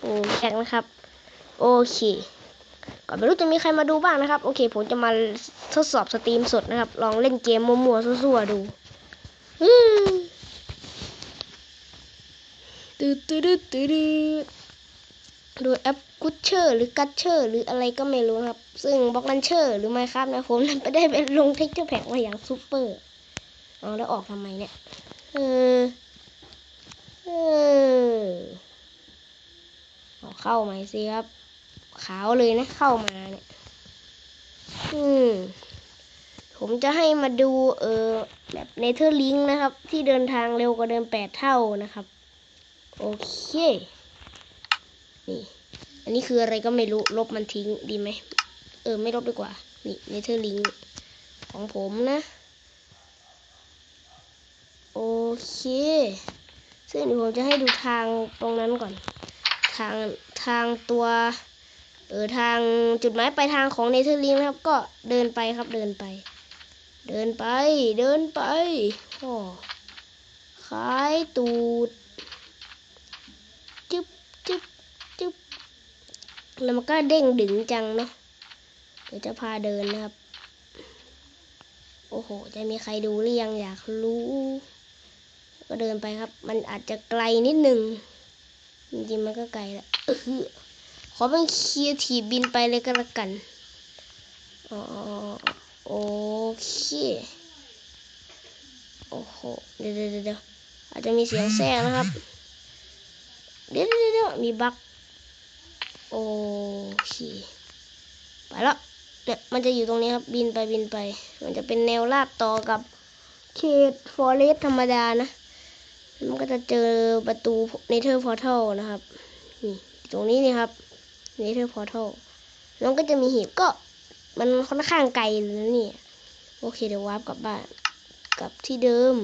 โอ้แข่งนะครับ โอเคก็ไม่รู้จะมีใครมาดูบ้างนะครับ โอเค ผมจะมาทดสอบสตรีมสดนะครับ ลองเล่นเกมมัวๆซั่วๆดูตืดตืดตืดดูแอปกุชเชอร์ หรือกัชเชอร์ หรืออะไรก็ไม่รู้ครับ ซึ่งบล็อกนันเชอร์ หรือไม่ครับนะผมนั้นไปได้ไปลงเทคเจอร์แพ็กมาอย่างซูเปอร์เอาแล้วออกทำไมเนี่ย เออ เออ เข้าใหม่สิครับ ขาวเลยนะเข้ามาเนี่ย อืม ผมจะให้มาดู เออแบบเนเธอร์ลิงนะครับ ที่เดินทางเร็วกว่าเดิมแปดเท่านะครับ โอเค นี่ อันนี้คืออะไรก็ไม่รู้ ลบมันทิ้งดีไหม เออ ไม่ลบดีกว่า นี่เนเธอร์ลิงของผมนะ โอเคซึ่งเดี๋ยวผมจะให้ดูทางตรงนั้นก่อน ทางทางตัวเออทางจุดหมายปลายทางของเนเธอร์ลิงนะครับ ก็เดินไปครับเดินไป เดินไปเดินไปโอ้ขายตูดจึ๊บจึ๊บจึ๊บแล้วมันก็เด้งดึงจังเนาะเดี๋ยวจะพาเดินนะครับ โอ้โห จะมีใครดูหรือยังอยากรู้ ก็เดินไปครับ มันอาจจะไกลนิดหนึ่ง จริงๆมันก็ไกลแหละอื้อหือขอเป็นเคียร์ทีบินไปเลยก็แล้วกันอ๋อโอเค โอ้โห เดี๋ยวเดี๋ยวเดี๋ยวอาจจะมีเสียงแทรกนะครับ เดี๋ยวเดี๋ยวเดี๋ยวมีบั๊กโอเค ไปแล้วเนี่ยมันจะอยู่ตรงนี้ครับ บินไปบินไป มันจะเป็นแนวลาดต่อกับเขตฟอเรสต์ธรรมดานะ มันก็จะเจอประตูเนเธอร์พอร์ทัลนะครับ นี่ตรงนี้นี่ครับเนเธอร์พอร์ทัลแล้วก็จะมีหีบก็มันค่อนข้างไกลเลยนะเนี่ยโอเคเดี๋ยววาร์ปกลับบ้านกลับที่เดิม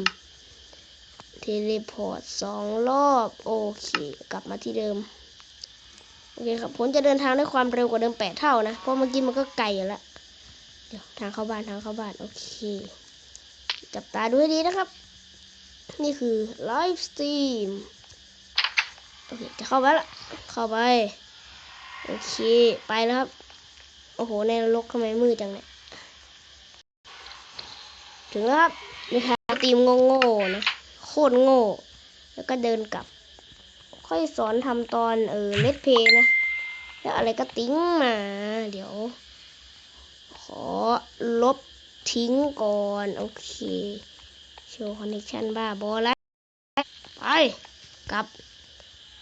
เทเลพอร์ตสองรอบ โอเค กลับมาที่เดิม โอเคครับผมจะเดินทางด้วยความเร็วกว่าเดิมแปดเท่านะ เพราะเมื่อกี้มันก็ไกลอยู่แล้วเดี๋ยวทางเข้าบ้านทางเข้าบ้าน โอเค จับตาดูให้ดีนะครับ นี่คือไลฟ์สตรีมโอเคจะเข้าไปละเข้าไป โอเค ไปแล้วครับ โอ้โห ในนรกทำไมมืดจังเนี่ย ถึงแล้วครับมีทางสตรีมโง่ๆนะ โคตรโง่ แล้วก็เดินกลับ ค่อยสอนทำตอนเออเลดเพย์นะ แล้วอะไรก็ติ้งมา เดี๋ยว ขอลบทิ้งก่อน โอเค โชว์คอนเนคชันบ้าบอแล้วไปกลับ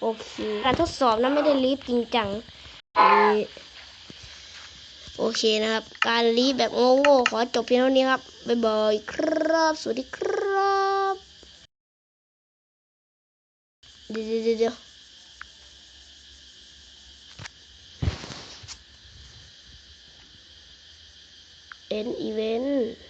โอเค การทดสอบนะไม่ได้รีบจริงจังโอเคนะครับ การรีบแบบโง่ๆขอจบเพียงเท่านี้ครับ บ๊ายบายครับ สวัสดีครับ เดี๋ยวเดี๋ยวเดี๋ยวเอ็นอีเวนต์